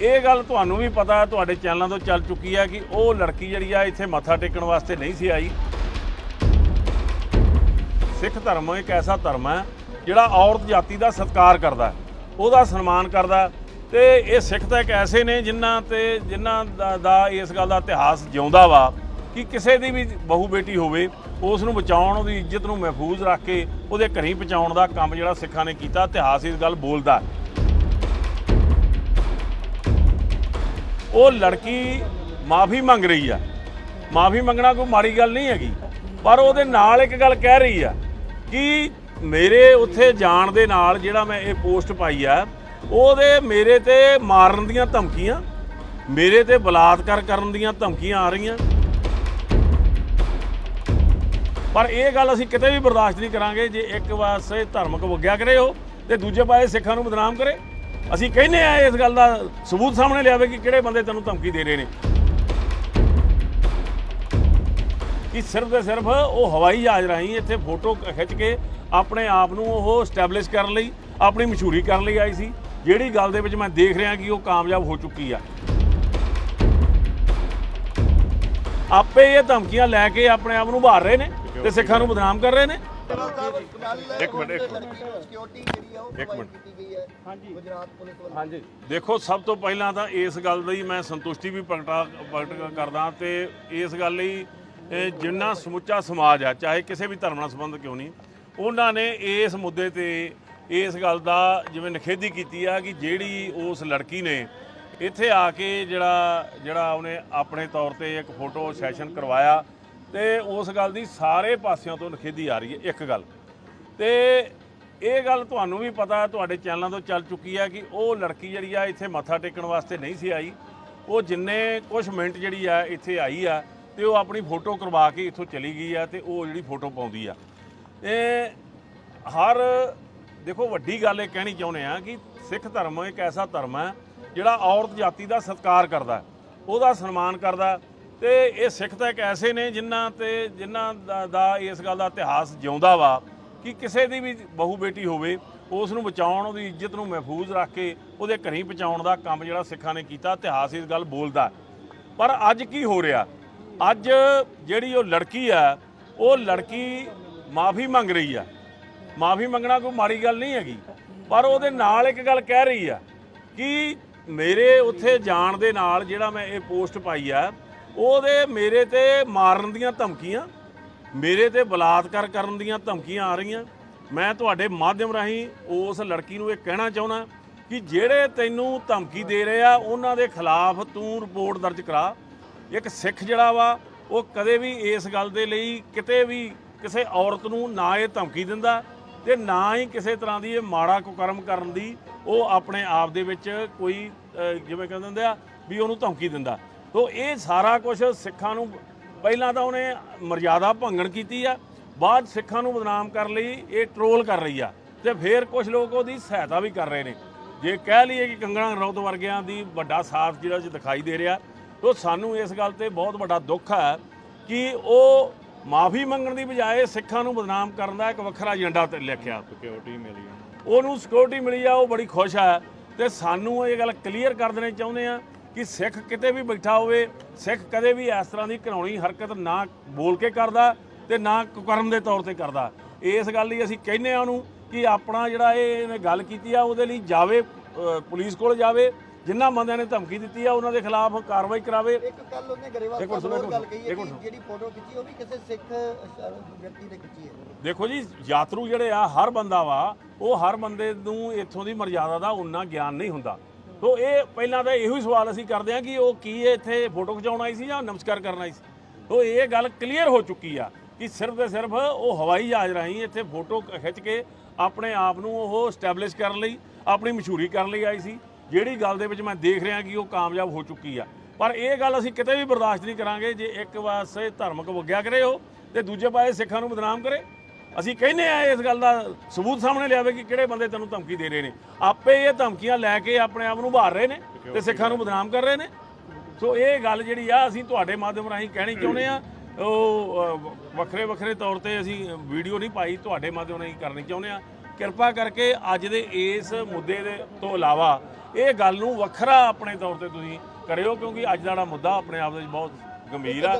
ਇਹ ਗੱਲ ਤੁਹਾਨੂੰ ਵੀ ਪਤਾ, ਤੁਹਾਡੇ ਚੈਨਲਾਂ ਤੋਂ ਚੱਲ ਚੁੱਕੀ ਹੈ ਕਿ ਉਹ ਲੜਕੀ ਜਿਹੜੀ ਆ, ਇੱਥੇ ਮੱਥਾ ਟੇਕਣ ਵਾਸਤੇ ਨਹੀਂ ਸੀ ਆਈ। ਸਿੱਖ ਧਰਮ ਇੱਕ ਐਸਾ ਧਰਮ ਹੈ, ਜਿਹੜਾ ਔਰਤ ਜਾਤੀ ਦਾ ਸਤਿਕਾਰ ਕਰਦਾ ਉਹਦਾ ਸਨਮਾਨ ਕਰਦਾ ਹੈ। ਤੇ ਇਹ ਸਿੱਖ ਤਾਂ ਇੱਕ ਐਸੇ ਨੇ ਜਿਨ੍ਹਾਂ ਤੇ, ਜਿਨ੍ਹਾਂ ਦਾ- ਦਾ ਇਸ ਗੱਲ ਦਾ ਇਤਿਹਾਸ ਜਿਉਂਦਾ ਵਾ ਕਿ ਕਿਸੇ ਦੀ ਵੀ ਬਹੂ ਬੇਟੀ ਹੋਵੇ, ਉਸ ਨੂੰ ਬਚਾਉਣ, ਉਹਦੀ ਇੱਜ਼ਤ ਨੂੰ ਮਹਿਫੂਜ਼ ਰੱਖ ਕੇ ਉਹਦੇ ਘਰੀ ਪਹੁੰਚਾਉਣ ਦਾ ਕੰਮ ਜਿਹੜਾ ਸਿੱਖਾਂ ਨੇ ਕੀਤਾ, ਇਤਿਹਾਸ ਇਸ ਗੱਲ ਬੋਲਦਾ ਉਹ ਲੜਕੀ ਮਾਫੀ ਮੰਗ ਰਹੀ ਆ। ਮਾਫੀ ਮੰਗਣਾ ਕੋਈ ਮਾੜੀ ਗੱਲ ਨਹੀਂ ਹੈਗੀ। ਪਰ ਉਹਦੇ ਨਾਲ ਇੱਕ ਗੱਲ ਕਹਿ ਰਹੀ ਆ ਕਿ ਮੇਰੇ ਉੱਥੇ ਜਾਣ ਦੇ ਨਾਲ ਜਿਹੜਾ ਮੈਂ ਇਹ ਪੋਸਟ ਪਾਈ ਆ, ਉਹਦੇ ਮੇਰੇ ਤੇ ਮਾਰਨ ਦੀਆਂ ਧਮਕੀਆਂ, ਮੇਰੇ ਤੇ ਬਲਾਤਕਾਰ ਕਰਨ ਦੀਆਂ ਧਮਕੀਆਂ ਆ ਰਹੀਆਂ। ਪਰ ਇਹ ਗੱਲ ਅਸੀਂ ਕਿਤੇ ਵੀ ਬਰਦਾਸ਼ਤ ਨਹੀਂ ਕਰਾਂਗੇ ਜੇ ਇੱਕ ਪਾਸੇ ਧਰਮਕ ਵਗਿਆ ਕਰੇ ਉਹ ਤੇ ਦੂਜੇ ਪਾਸੇ ਸਿੱਖਾਂ ਨੂੰ ਬਦਨਾਮ ਕਰੇ। ਅਸੀਂ ਕਹਿੰਦੇ ਆ ਇਸ ਗੱਲ ਦਾ ਸਬੂਤ ਸਾਹਮਣੇ ਲਿਆਵੇ ਕਿ ਕਿਹੜੇ ਬੰਦੇ ਤੈਨੂੰ ਧਮਕੀ ਦੇ ਰਹੇ ਨੇ। ਕਿ ਸਿਰਫ ਤੇ ਸਿਰਫ ਉਹ ਹਵਾਈ ਜਹਾਜ਼ ਰਾਹੀਂ ਇੱਥੇ ਫੋਟੋ ਖਿੱਚ ਕੇ ਆਪਣੇ ਆਪ ਨੂੰ ਉਹ ਸਟੈਬਲਿਸ਼ ਕਰਨ ਲਈ, ਆਪਣੀ ਮਸ਼ਹੂਰੀ ਕਰਨ ਲਈ ਆਈ ਸੀ। ਜਿਹੜੀ ਗੱਲ ਦੇ ਵਿੱਚ ਮੈਂ ਦੇਖ ਰਿਹਾ ਕਿ ਉਹ ਕਾਮਯਾਬ ਹੋ ਚੁੱਕੀ ਆ। ਆਪੇ ਇਹ ਧਮਕੀਆਂ ਲੈ ਕੇ ਆਪਣੇ ਆਪ ਨੂੰ ਭਾਰ ਰਹੇ ਨੇ ਤੇ ਸਿੱਖਾਂ ਨੂੰ ਬਦਨਾਮ ਕਰ ਰਹੇ ਨੇ। ਇੱਕ ਮਿੰਟ, ਇੱਕ ਮਿੰਟ। ਸਿਕਿਉਰਿਟੀ ਜਿਹੜੀ ਆ ਉਹ ਇੱਕ provide ਮਿੰਟ। ਕੀਤੀ ਗਈ ਹੈ। ਹਾਂਜੀ। ਗੁਜਰਾਤ ਪੁਲਿਸ ਵੱਲੋਂ। ਹਾਂਜੀ। ਦੇਖੋ ਸਭ ਤੋਂ ਪਹਿਲਾਂ ਤਾਂ ਇਸ ਗੱਲ ਦੀ ਮੈਂ ਸੰਤੁਸ਼ਟੀ ਵੀ ਪ੍ਰਗਟਾ ਪ੍ਰਗਟ ਕਰਦਾ ਤੇ ਇਸ ਗੱਲ ਲਈ ਇਹ ਜਿੰਨਾ ਸਮੁੱਚਾ ਸਮਾਜ ਆ ਚਾਹੇ ਕਿਸੇ ਵੀ ਧਰਮ ਨਾਲ ਸੰਬੰਧ ਕਿਉਂ ਨਹੀਂ ਉਹਨਾਂ ਨੇ ਇਸ ਮੁੱਦੇ ਤੇ ਇਸ ਗੱਲ ਦਾ ਜਿਵੇਂ ਨਖੇਦੀ ਕੀਤੀ ਆ ਕਿ ਜਿਹੜੀ ਉਸ ਲੜਕੀ ਨੇ ਇੱਥੇ ਆ ਕੇ ਜਿਹੜਾ ਜਿਹੜਾ ਉਹਨੇ ਆਪਣੇ ਤੌਰ ਤੇ ਇੱਕ ਫੋਟੋ ਸੈਸ਼ਨ ਕਰਵਾਇਆ ਤੇ ਉਸ ਗੱਲ ਦੀ ਸਾਰੇ ਪਾਸਿਆਂ ਤੋਂ ਨਖੇਦੀ ਆ ਰਹੀ ਹੈ, ਇੱਕ ਗੱਲ। ਤੇ ਇਹ ਗੱਲ ਤੁਹਾਨੂੰ ਵੀ ਪਤਾ, ਤੁਹਾਡੇ ਚੈਨਲਾਂ ਤੋਂ ਚੱਲ ਚੁੱਕੀ ਹੈ ਕਿ ਉਹ ਲੜਕੀ ਜਿਹੜੀ ਆ, ਇੱਥੇ ਮੱਥਾ ਟੇਕਣ ਵਾਸਤੇ ਨਹੀਂ ਸੀ ਆਈ। ਉਹ ਜਿੰਨੇ ਕੁਝ ਮਿੰਟ ਜਿਹੜੀ ਆ, ਇੱਥੇ ਆਈ ਆ, ਤੇ ਉਹ ਆਪਣੀ ਫੋਟੋ ਕਰਵਾ ਕੇ ਇੱਥੋਂ ਚਲੀ ਗਈ ਆ, ਤੇ ਉਹ ਜਿਹੜੀ ਫੋਟੋ ਪਾਉਂਦੀ ਆ। ਇਹ ਹਰ, ਦੇਖੋ, ਵੱਡੀ ਗੱਲ ਇਹ ਕਹਿਣੀ ਚਾਹੁੰਦੇ ਆ ਕਿ ਸਿੱਖ ਧਰਮ ਇੱਕ ਐਸਾ ਧਰਮ ਹੈ ਜਿਹੜਾ ਔਰਤ ਜਾਤੀ ਦਾ ਸਤਿਕਾਰ ਕਰਦਾ, ਉਹਦਾ ਸਨਮਾਨ ਕਰਦਾ ਤੇ ਇਹ ਸਿੱਖ ਤਾਂ ਇੱਕ ਐਸੇ ਨੇ ਜਿਨ੍ਹਾਂ ਤੇ ਜਿਨ੍ਹਾਂ ਦਾ- ਦਾ ਇਸ ਗੱਲ ਦਾ ਇਤਿਹਾਸ ਜਿਉਂਦਾ ਵਾ ਕਿ ਕਿਸੇ ਦੀ ਵੀ ਬਹੂ ਬੇਟੀ ਹੋਵੇ, ਉਸ ਨੂੰ ਬਚਾਉਣ, ਉਹਦੀ ਇੱਜ਼ਤ ਨੂੰ ਮਹਿਫੂਜ਼ ਰੱਖ ਕੇ ਉਹਦੇ ਘਰੀ ਪਹੁੰਚਾਉਣ ਦਾ ਕੰਮ ਜਿਹੜਾ ਸਿੱਖਾਂ ਨੇ ਕੀਤਾ, ਇਤਿਹਾਸ ਇਸ ਗੱਲ ਬੋਲਦਾ। ਪਰ ਅੱਜ ਕੀ ਹੋ ਰਿਹਾ? ਅੱਜ ਜਿਹੜੀ ਉਹ ਲੜਕੀ ਆ, ਉਹ ਲੜਕੀ ਮਾਫੀ ਮੰਗ ਰਹੀ ਆ। ਮਾਫੀ ਮੰਗਣਾ ਕੋਈ ਮਾੜੀ ਗੱਲ ਨਹੀਂ ਹੈਗੀ। ਪਰ ਉਹਦੇ ਨਾਲ ਇੱਕ ਗੱਲ ਕਹਿ ਰਹੀ ਆ ਕਿ ਮੇਰੇ ਉੱਥੇ ਜਾਣ ਦੇ ਨਾਲ ਜਿਹੜਾ ਮੈਂ ਇਹ ਪੋਸਟ ਪਾਈ ਆ ਉਹਦੇ ਮੇਰੇ ਤੇ ਮਾਰਨ ਦੀਆਂ ਧਮਕੀਆਂ, ਮੇਰੇ ਤੇ ਬਲਾਤਕਾਰ ਕਰਨ ਦੀਆਂ ਧਮਕੀਆਂ ਆ ਰਹੀਆਂ। ਮੈਂ ਤੁਹਾਡੇ ਮਾਧਿਅਮ ਰਾਹੀਂ ਉਸ ਲੜਕੀ ਨੂੰ ਇਹ ਕਹਿਣਾ ਚਾਹੁੰਦਾ ਕਿ ਜਿਹੜੇ ਤੈਨੂੰ ਧਮਕੀ ਦੇ ਰਹੇ ਆ, ਉਹਨਾਂ ਦੇ ਖਿਲਾਫ ਤੂੰ ਰਿਪੋਰਟ ਦਰਜ ਕਰਾ। ਇੱਕ ਸਿੱਖ ਜਿਹੜਾ ਵਾ, ਉਹ ਕਦੇ ਵੀ ਇਸ ਗੱਲ ਦੇ ਲਈ ਕਿਤੇ ਵੀ ਕਿਸੇ ਔਰਤ ਨੂੰ ਨਾ ਇਹ ਧਮਕੀ ਦਿੰਦਾ ਤੇ ਨਾ ਹੀ ਕਿਸੇ ਤਰ੍ਹਾਂ ਦੀ ਇਹ ਮਾੜਾ ਕੁਕਰਮ ਕਰਨ ਦੀ ਉਹ ਆਪਣੇ ਆਪ ਦੇ ਵਿੱਚ ਕੋਈ ਜਿਵੇਂ ਕਹਿੰਦੇ ਹੁੰਦੇ ਆ, ਵੀ ਉਹਨੂੰ ਧਮਕੀ ਦਿੰਦਾ। ਤੋ ਇਹ ਸਾਰਾ ਕੁਝ ਸਿੱਖਾਂ ਨੂੰ ਪਹਿਲਾਂ ਤਾਂ ਉਹਨੇ ਮਰਜ਼ਾਦਾ ਭੰਗਣ ਕੀਤੀ ਆ ਬਾਅਦ ਸਿੱਖਾਂ ਨੂੰ ਬਦਨਾਮ ਕਰਨ ਲਈ ਇਹ ਟਰੋਲ ਕਰ ਰਹੀ ਆ ਤੇ ਫਿਰ ਕੁਝ ਲੋਕ ਉਹਦੀ ਸਹਾਇਤਾ ਵੀ ਕਰ ਰਹੇ ਨੇ। ਜੇ ਕਹਿ ਲਈਏ ਕਿ ਕੰਗਣਾ ਰਣੌਤ ਵਰਗਿਆਂ ਦੀ ਵੱਡਾ ਸਾਥ ਜਿਹੜਾ ਚ ਦਿਖਾਈ ਦੇ ਰਿਹਾ ਤੋ ਸਾਨੂੰ ਇਸ ਗੱਲ ਤੇ ਬਹੁਤ ਵੱਡਾ ਦੁੱਖ ਹੈ ਕਿ ਉਹ ਮਾਫੀ ਮੰਗਣ ਦੀ ਬਜਾਏ ਸਿੱਖਾਂ ਨੂੰ ਬਦਨਾਮ ਕਰਨ ਦਾ ਇੱਕ ਵੱਖਰਾ ਏਜੰਡਾ ਤੇ ਲਿਖਿਆ। ਸਿਕਿਉਰਿਟੀ ਮਿਲੀ ਉਹਨੂੰ ਸਿਕਿਉਰਿਟੀ ਮਿਲੀ ਆ ਉਹ ਬੜੀ ਖੁਸ਼ ਆ ਤੇ ਸਾਨੂੰ ਇਹ ਗੱਲ ਕਲੀਅਰ ਕਰ ਦੇਣੀ ਚਾਹੁੰਦੇ ਆ ਕਿ ਸਿੱਖ ਕਿਤੇ ਵੀ ਬੈਠਾ ਹੋਵੇ ਸਿੱਖ ਕਦੇ ਵੀ ਇਸ ਤਰ੍ਹਾਂ ਦੀ ਘਿਨਾਉਣੀ ਹਰਕਤ ਨਾ ਬੋਲ ਕੇ ਕਰਦਾ ਤੇ ਨਾ ਕੁਕਰਮ ਦੇ ਤੌਰ ਤੇ ਕਰਦਾ। ਇਸ ਗੱਲ ਲਈ ਅਸੀਂ ਕਹਿੰਦੇ ਆ ਉਹਨੂੰ ਕਿ ਆਪਣਾ ਜਿਹੜਾ ਇਹ ਇਹਨੇ ਗੱਲ ਕੀਤੀ ਆ ਉਹਦੇ ਲਈ ਜਾਵੇ ਪੁਲਿਸ ਕੋਲ ਜਾਵੇ ਜਿਨ੍ਹਾਂ ਬੰਦਿਆਂ ਨੇ ਧਮਕੀ ਦਿੱਤੀ ਆ ਉਹਨਾਂ ਦੇ ਖਿਲਾਫ ਕਾਰਵਾਈ ਕਰਾਵੇ। ਇੱਕ ਕੱਲ ਉਹਨੇ ਗਰੇਵਾਲ ਨਾਲ ਗੱਲ ਕਹੀ ਹੈ। ਜਿਹੜੀ ਫੋਟੋ ਖਿੱਚੀ ਉਹ ਵੀ ਕਿਸੇ ਸਿੱਖ ਵਿਅਕਤੀ ਨੇ ਖਿੱਚੀ ਹੈ। ਦੇਖੋ ਜੀ ਯਾਤਰੂ ਜਿਹੜੇ ਆ ਹਰ ਬੰਦਾ ਵਾ ਉਹ ਹਰ ਬੰਦੇ ਨੂੰ ਇੱਥੋਂ ਦੀ ਮਰਜ਼ਾਦਾ ਦਾ ਉਨਾ ਗਿਆਨ ਨਹੀਂ ਹੁੰਦਾ। ਸੋ ਇਹ ਪਹਿਲਾਂ ਤਾਂ ਇਹੋ ਹੀ ਸਵਾਲ ਅਸੀਂ ਕਰਦੇ ਹਾਂ ਕਿ ਉਹ ਕੀ ਇੱਥੇ ਫੋਟੋ ਖਿਚਾਉਣ ਆਈ ਸੀ ਜਾਂ ਨਮਸਕਾਰ ਕਰਨ ਆਈ ਸੀ? ਸੋ ਇਹ ਗੱਲ ਕਲੀਅਰ ਹੋ ਚੁੱਕੀ ਆ ਕਿ ਸਿਰਫ ਤੇ ਸਿਰਫ ਉਹ ਹਵਾਈ ਜਹਾਜ਼ ਰਾਹੀਂ ਇੱਥੇ ਫੋਟੋ ਖਿੱਚ ਕੇ ਆਪਣੇ ਆਪ ਨੂੰ ਉਹ ਸਟੈਬਲਿਸ਼ ਕਰਨ ਲਈ, ਆਪਣੀ ਮਸ਼ਹੂਰੀ ਕਰਨ ਲਈ ਆਈ ਸੀ। ਜਿਹੜੀ ਗੱਲ ਦੇ ਵਿੱਚ ਮੈਂ ਦੇਖ ਰਿਹਾ ਕਿ ਉਹ ਕਾਮਯਾਬ ਹੋ ਚੁੱਕੀ ਆ। ਪਰ ਇਹ ਗੱਲ ਅਸੀਂ ਕਿਤੇ ਵੀ ਬਰਦਾਸ਼ਤ ਨਹੀਂ ਕਰਾਂਗੇ ਜੇ ਇੱਕ ਪਾਸੇ ਧਾਰਮਿਕ ਵਗਿਆ ਕਰੇ ਉਹ ਤੇ ਦੂਜੇ ਪਾਸੇ ਸਿੱਖਾਂ ਨੂੰ ਬਦਨਾਮ ਕਰੇ। ਅਸੀਂ ਕਹਿੰਦੇ ਆ ਇਸ ਗੱਲ ਦਾ ਸਬੂਤ ਸਾਹਮਣੇ ਲਿਆਵੇ ਕਿ ਕਿਹੜੇ ਬੰਦੇ ਤੈਨੂੰ ਧਮਕੀ ਦੇ ਰਹੇ ਨੇ। ਆਪੇ ਇਹ ਧਮਕੀਆਂ ਲੈ ਕੇ ਆਪਣੇ ਆਪ ਨੂੰ ਭਾਰ ਰਹੇ ਨੇ ਤੇ ਸਿੱਖਾਂ ਨੂੰ ਬਦਨਾਮ ਕਰ ਰਹੇ ਨੇ। ਸੋ ਇਹ ਗੱਲ ਜਿਹੜੀ ਆ, ਅਸੀਂ ਤੁਹਾਡੇ ਮਾਧਿਅਮ ਰਾਹੀਂ ਕਹਿਣੀ ਚਾਹੁੰਦੇ ਆ। ਉਹ ਵੱਖਰੇ ਵੱਖਰੇ ਤੌਰ ਤੇ ਅਸੀਂ ਵੀਡੀਓ ਨਹੀਂ ਪਾਈ, ਤੁਹਾਡੇ ਮਾਧਿਅਮ ਰਾਹੀਂ ਕਰਨੀ ਚਾਹੁੰਦੇ ਆ। ਕਿਰਪਾ ਕਰਕੇ ਅੱਜ ਦੇ ਇਸ ਮੁੱਦੇ ਦੇ ਤੋਂ ਇਲਾਵਾ ਇਹ ਗੱਲ ਨੂੰ ਵੱਖਰਾ ਆਪਣੇ ਤੌਰ ਤੇ ਤੁਸੀਂ ਕਰਿਓ, ਕਿਉਂਕਿ ਅੱਜ ਦਾ ਜਿਹੜਾ ਮੁੱਦਾ ਆਪਣੇ ਆਪ ਦੇ ਵਿੱਚ ਬਹੁਤ ਗੰਭੀਰ ਆ।